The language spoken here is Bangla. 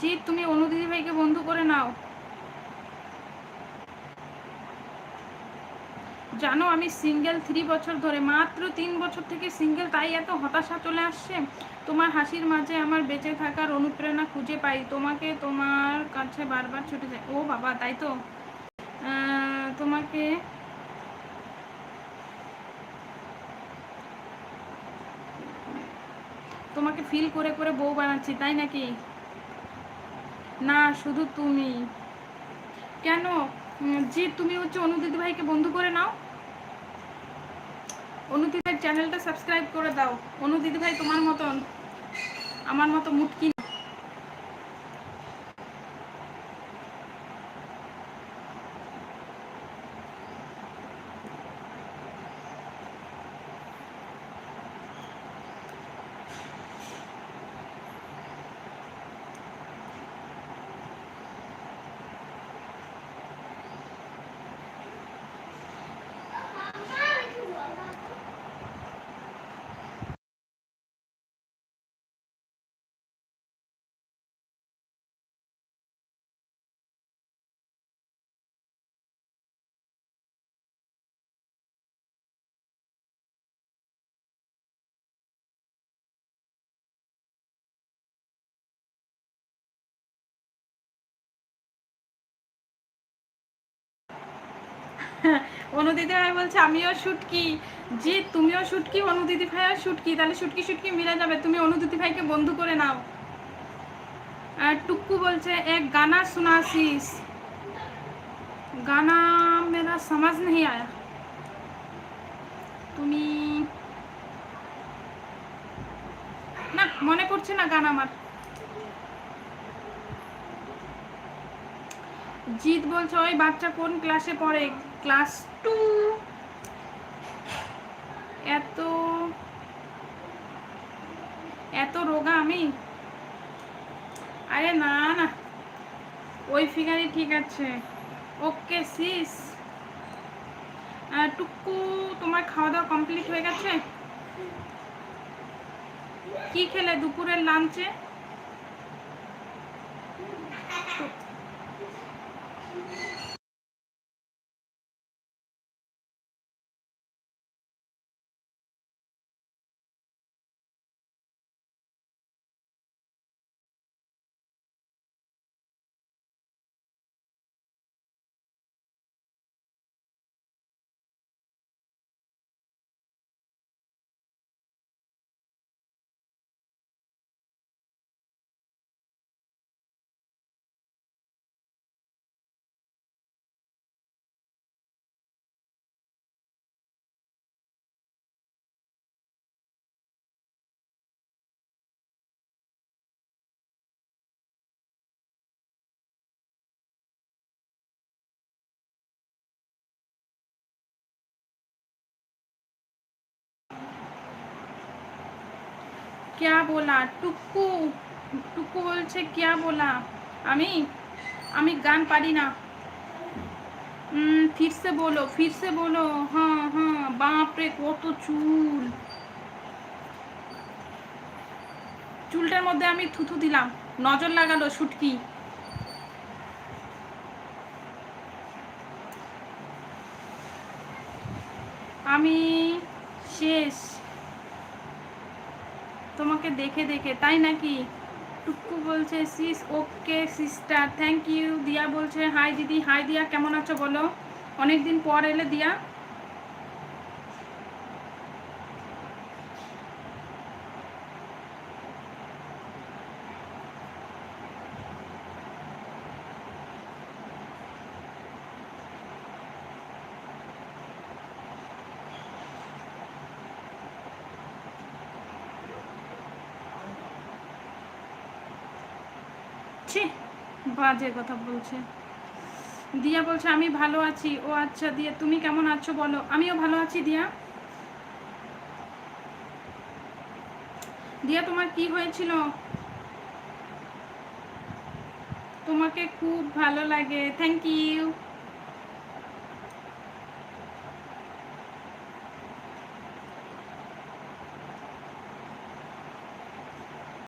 জিৎ, তুমি অনুদিদি ভাইকে বন্ধু করে নাও। জানো, আমি সিঙ্গেল থ্রি বছর ধরে, মাত্র তিন বছর থেকে সিঙ্গেল, তাই এত হতাশা চলে আসছে। তোমার হাসির মাঝে আমার বেঁচে থাকার অনুপ্রেরণা খুঁজে পাই। তোমাকে তোমার কাছে বারবার ছুটে যায় ও বাবা, তাই তো? তোমাকে তোমাকে ফিল করে করে বউ বানাচ্ছি, তাই নাকি? না, শুধু তুমি। কেন? জি, তুমি হচ্ছে অনুদিদি ভাইকে বন্ধু করে নাও। অনুদিদি ভাই চ্যানেলটা সাবস্ক্রাইব করে দাও। অনুদিদি ভাই তোমার মতন, আমার মতো মুটকি অনুদিদি ভাই বলছে, আমিও শুটকি। জি, তুমিও শুটকি অনুদিদি ভাইও শুটকি। তাহলে শুটকি শুটকি মিলে যাবে। তুমি অনুদিদি ভাইকে বন্ধু করে নাও। আর টুক্কু বলছে এক গানা শোনাসিস। গানা মেরা সমাজ নেই আয়া। তুমি না, মনে করছে না গান আমার? জিৎ বলছে, ওই বাচ্চা কোন ক্লাসে পড়ে? Class two. এত এত রোগা আমি? আরে না না। ওই ফিগারই ঠিক আছে। Okay, sis. টুকু, তোমার খাওয়া দাওয়া কমপ্লিট হয়ে গেছে? কি খেলে দুপুরের লাঞ্চে? क्या बोला টুকু টুকু বলছে क्या बोला আমি আমি গান পারি না फिर से बोलो फिर से बोलो हाँ हाँ বাপ রে কত চুল চুলটার মধ্যে আমি থুথু দিলাম নজর লাগালো শুটকি আমি শেষ তোমাকে দেখে দেখে, তাই নাকি? টুকু বলছে sis okay sister thank you Diya বলছে হাই দিদি হাই দিয়া, কেমন আছো বলো? অনেকদিন পর এলে দিয়া। ছি বাজে কথা বলছে। দিয়া বলছে, আমি ভালো আছি। ও আচ্ছা দিয়া, তুমি কেমন আছো বলো। আমিও ভালো আছি দিয়া। দিয়া, তোমার কি হয়েছিল? তোমাকে খুব ভালো লাগে। Thank you